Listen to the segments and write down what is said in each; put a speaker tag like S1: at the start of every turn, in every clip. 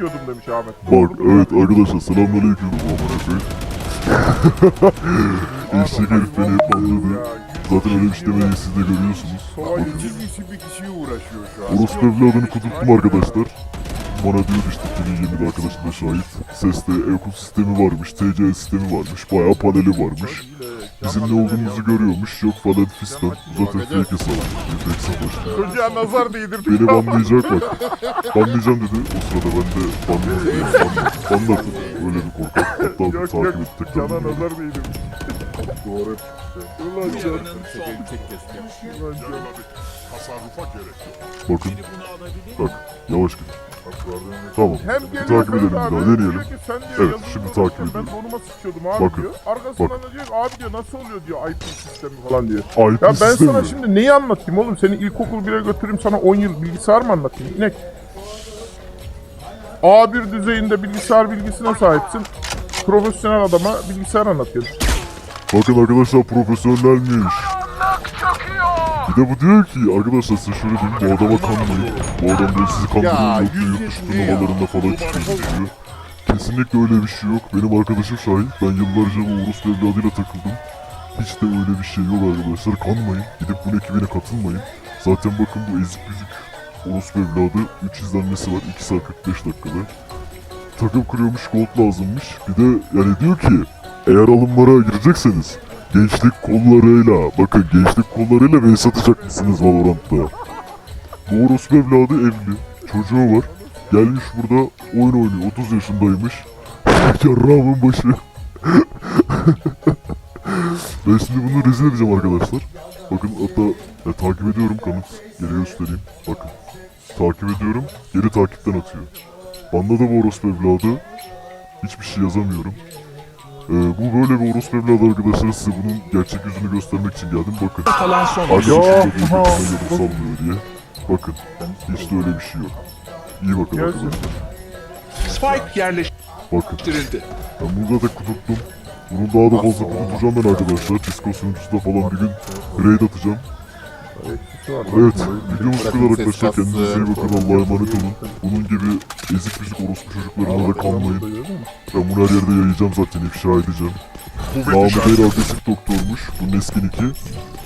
S1: içiyordum demiş Ahmet.
S2: Bak evet arkadaşlar selamünaleyküm. Eşek herif beni hep anladı. Zaten öyle bir şey demeyi siz de görüyorsunuz. Bakın
S1: bir kişiye uğraşıyor şu an.
S2: orospu evladını kudurttum arkadaşlar. Bana diyor işte 2020'de arkadaşım da şahit. Seste ekol sistemi varmış, TC sistemi varmış, bayağı paneli varmış. Bizim ne olduğumuzu görüyormuş, yok falan fistan. Zaten fake hesap. Fake hesap açtı.
S1: Çocuğa nazar değdirdik.
S2: Beni banlayacak bak. Banlayacağım dedi. O sırada ben de banladım. Banladım. Öyle bir korkak. Hatta takip ettik.
S1: Cana nazar değdirmiş. Doğru. Ulan can. Ulan can.
S3: Tasarrufa gerek yok.
S2: Bakın. Bak. Yavaş.
S1: Bak mü?
S2: Tamam.
S1: Hem
S2: Bir takip edelim daha, deneyelim. Evet, şimdi takip edelim.
S1: Ben donuma sıkıyordum abi
S2: Bakın,
S1: diyor. Arkasından da diyor abi diyor nasıl oluyor diyor IP sistemi falan diyor.
S2: IP
S1: Ya ben
S2: sistemi.
S1: sana şimdi neyi anlatayım oğlum? Seni ilkokul 1'e götüreyim sana 10 yıl bilgisayar mı anlatayım? İnek. A1 düzeyinde bilgisayar bilgisine sahipsin. Profesyonel adama bilgisayar anlatıyorsun.
S2: Bakın arkadaşlar profesyonelmiş. Bir de bu diyor ki arkadaşlar size şöyle diyeyim bu adama kanmayın. Bu adam böyle sizi kandırıyor
S3: yüz
S2: yurt dışı turnuvalarında falan çıkıyor diyor. Kesinlikle öyle bir şey yok. Benim arkadaşım şahit. Ben yıllarca bu Urus evladıyla takıldım. Hiç de öyle bir şey yok arkadaşlar. Kanmayın. Gidip bunun ekibine katılmayın. Zaten bakın bu ezik büzük Urus evladı 3 izlenmesi var. 2 saat 45 dakikada. Takım kuruyormuş gold lazımmış. Bir de yani diyor ki eğer alımlara girecekseniz gençlik kollarıyla bakın gençlik kollarıyla beni satacak mısınız Valorant'ta? Bu orospu evladı evli. Çocuğu var. Gelmiş burada oyun oynuyor. 30 yaşındaymış. Yarrağımın başı. ben şimdi bunu rezil edeceğim arkadaşlar. Bakın hatta ya, takip ediyorum kanıt. Geri göstereyim. Bakın. Takip ediyorum. Geri takipten atıyor. Banda da bu orospu evladı. Hiçbir şey yazamıyorum. Ee, bu böyle bir orospu evladı arkadaşlar. Size bunun gerçek yüzünü göstermek için geldim. Bakın.
S4: kalan son
S2: Arkadaşım
S1: Yo,
S2: da diyor
S1: aha.
S2: ki sana yarım sallıyor diye. Bakın. Hiç de öyle bir şey yok. İyi bakın
S1: Gelsin.
S2: arkadaşlar.
S4: Spike
S2: Bakın.
S4: yerleştirildi.
S2: Ben burada da kudurttum. Bunun daha da fazla kudurtacağım ben arkadaşlar. Disco sunucusunda falan bir gün raid atacağım. Evet, videomuz bu kadar arkadaşlar. Kendinize iyi bakın. Allah'a emanet olun. Bunun gibi ezik müzik orospu çocuklarına da kanmayın. Ben bunu her yerde yayacağım zaten. ifşa edeceğim. Mahmut. Bey agresif doktormuş. Bunun eski niki.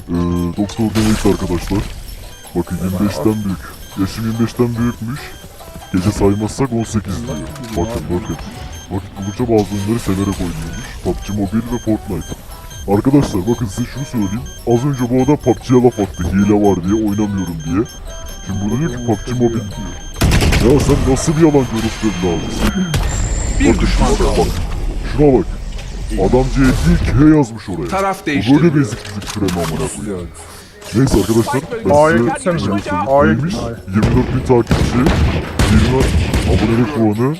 S2: Ee, doktor demeyiz arkadaşlar. Bakın 25'ten büyük. Yaşım 25'ten büyükmüş. Gece saymazsak 18 diyor. Bakın bakın. Vakit buldukça bazı oyunları severek oynuyormuş. PUBG Mobile ve Fortnite. Arkadaşlar bakın size şunu söyleyeyim. Az önce bu adam PUBG'ye laf attı. Hile var diye oynamıyorum diye. Şimdi burada diyor ki PUBG Mobile diyor. Ya sen nasıl bir yalan görürsün abi?
S4: Bir düşman kaldı.
S2: Şuna bak. Adam C2K yazmış oraya.
S4: Taraf
S2: Bu böyle bir eziklik kremi amına koyayım. Neyse arkadaşlar ben
S1: A'ya
S2: size Neymiş?
S1: git.
S2: 24 bin takipçi, 20 abonelik puanı,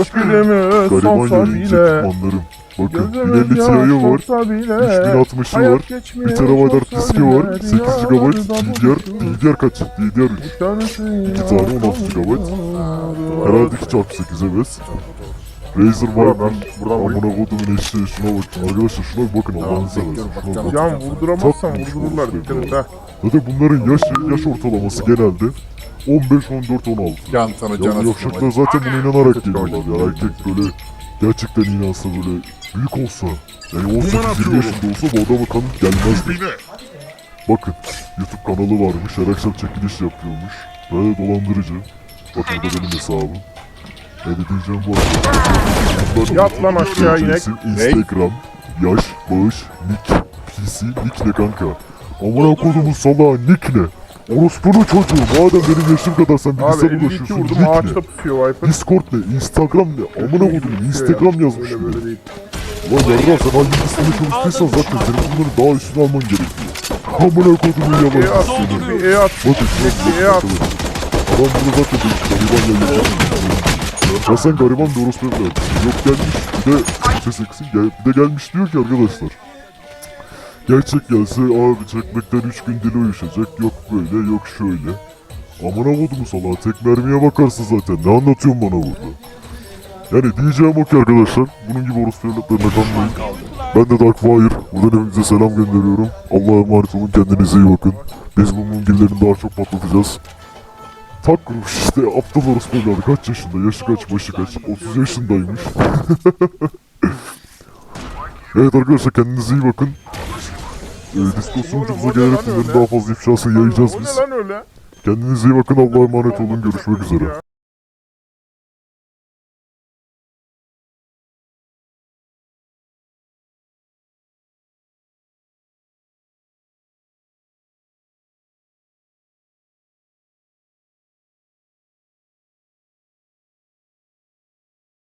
S1: Aşk ilemi
S2: gariban
S1: sonsa
S2: yayıncı
S1: bile.
S2: Bakın 1050 Ti'yi var,
S1: sonsa bile.
S2: 3060'ı var,
S1: Hayat geçmiyor,
S2: 1 TB diski var,
S1: bile.
S2: 8 GB DDR, DDR kaç? DDR 3.
S1: Bir
S2: tane 16 GB. Herhalde 2 çarpı 8 evet. Razer var ben
S1: buradan
S2: amına kodumun eşeği şuna bakın. Arkadaşlar şuna bir bakın Allah'ını seversen. Şuna bakın.
S1: Can vurduramazsan vurdururlar
S2: orospu
S1: dikkat ha.
S2: Zaten bunların yaş, yaş ortalaması genelde 15, 14, 16.
S3: Can sana
S2: Ya
S3: can
S2: yavşaklar zaten buna inanarak geliyorlar ya. Erkek böyle gerçekten inansa böyle büyük olsa. Yani 18-20 yaşında olsa bu adama kanıt gelmezdi. Bakın YouTube kanalı varmış. Her akşam çekiliş yapıyormuş. Böyle dolandırıcı. Bakın da benim hesabım. Ne de diyeceğim bu arada.
S1: Yat lan aşağı inek.
S2: Instagram, yaş, bağış, nick, PC, nick ne kanka? Amına kodumun salağı nick ne? Orospunun çocuğu. Madem benim yaşım kadar sen
S1: Abi
S2: bilgisayar
S1: 52
S2: ulaşıyorsun.
S1: vurdum
S2: Nick ne?
S1: ağaçta pusuyor Viper.
S2: Discord ne? Instagram ne? Amına kodumun Instagram yazmış.
S1: Öyle böyle değil.
S2: Lan yarra sen hangi listede çalıştıysan zaten senin bunları daha üstüne alman gerekiyor. Amına kodumun
S1: E
S2: yalan
S1: at,
S2: seni.
S1: bir E at.
S2: Bakın
S1: Bir E at.
S2: Adam burada zaten demiş gariban yayıncı. Ya sen gariban bir orospu evladı. Yok gelmiş bir de ses eksin gel, bir de gelmiş diyor ki arkadaşlar. Gerçek gelse abi çekmekten 3 gün dili uyuşacak yok böyle yok şöyle. Amına kodumu salağa tek mermiye bakarsın zaten ne anlatıyorsun bana burada? Yani diyeceğim o ki arkadaşlar bunun gibi orospu evlatlarına kanmayın. Ben de Darkfire. Buradan hepinize selam gönderiyorum. Allah'a emanet olun kendinize iyi bakın. Biz bu mungillerini daha çok patlatacağız. Tak kurmuş işte aptal orospu kaç yaşında yaşı kaç başı kaç 30 yaşındaymış. evet arkadaşlar kendinize iyi bakın. Ee, Discord sunucumuza
S1: öyle?
S2: daha fazla ifşasını yayacağız biz. Kendinize iyi bakın Allah'a emanet olun görüşmek üzere.